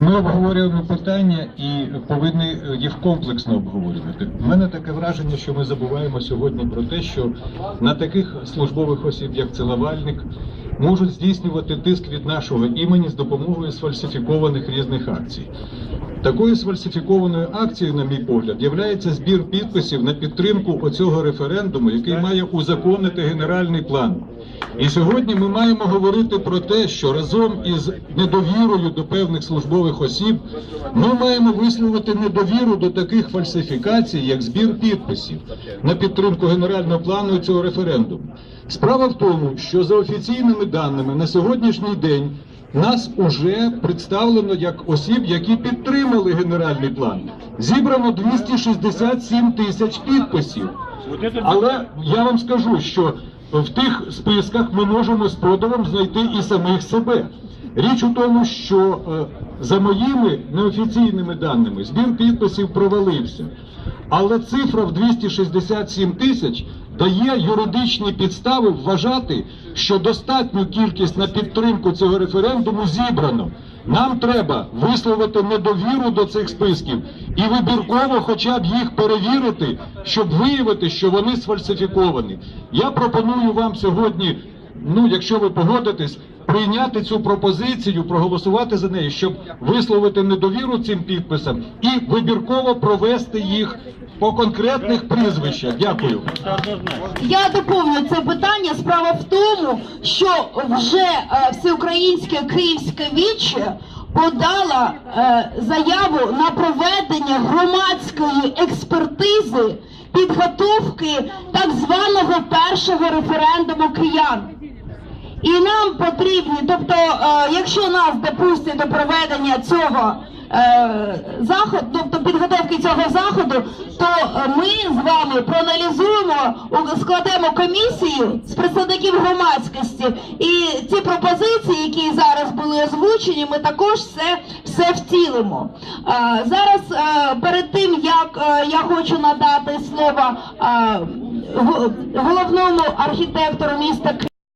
Ми обговорюємо питання і повинні їх комплексно обговорювати. У мене таке враження, що ми забуваємо сьогодні про те, що на таких службових осіб, як Целовальник, можуть здійснювати тиск від нашого імені з допомогою сфальсифікованих різних акцій. Такою сфальсифікованою акцією, на мій погляд, є збір підписів на підтримку оцього референдуму, який має узаконити генеральний план. І сьогодні ми маємо говорити про те, що разом із недовірою до певних службових осіб ми маємо висловити недовіру до таких фальсифікацій, як збір підписів на підтримку генерального плану цього референдуму. Справа в тому, що за офіційними даними на сьогоднішній день нас уже представлено як осіб, які підтримали генеральний план. Зібрано 267 тисяч підписів. Але я вам скажу, що в тих списках ми можемо з подивом знайти і самих себе. Річ у тому, що е, за моїми неофіційними даними збір підписів провалився. Але цифра в 267 тисяч дає юридичні підстави вважати, що достатню кількість на підтримку цього референдуму зібрано. Нам треба висловити недовіру до цих списків і вибірково хоча б їх перевірити, щоб виявити, що вони сфальсифіковані. Я пропоную вам сьогодні, ну якщо ви погодитесь, прийняти цю пропозицію, проголосувати за неї, щоб висловити недовіру цим підписам і вибірково провести їх по конкретних прізвищах. Дякую. Я доповню це питання. Справа в тому, що вже е, всеукраїнське київське віче подала е, заяву на проведення громадської експертизи підготовки так званого першого референдуму киян. І нам потрібні, тобто, е, якщо нас допустять до проведення цього е, заходу, тобто підготовки цього заходу, то е, ми з вами проаналізуємо, складемо комісію з представників громадськості, і ці пропозиції, які зараз були озвучені, ми також все, все втілимо. Зараз перед тим як я хочу надати слово. головному архітектору міста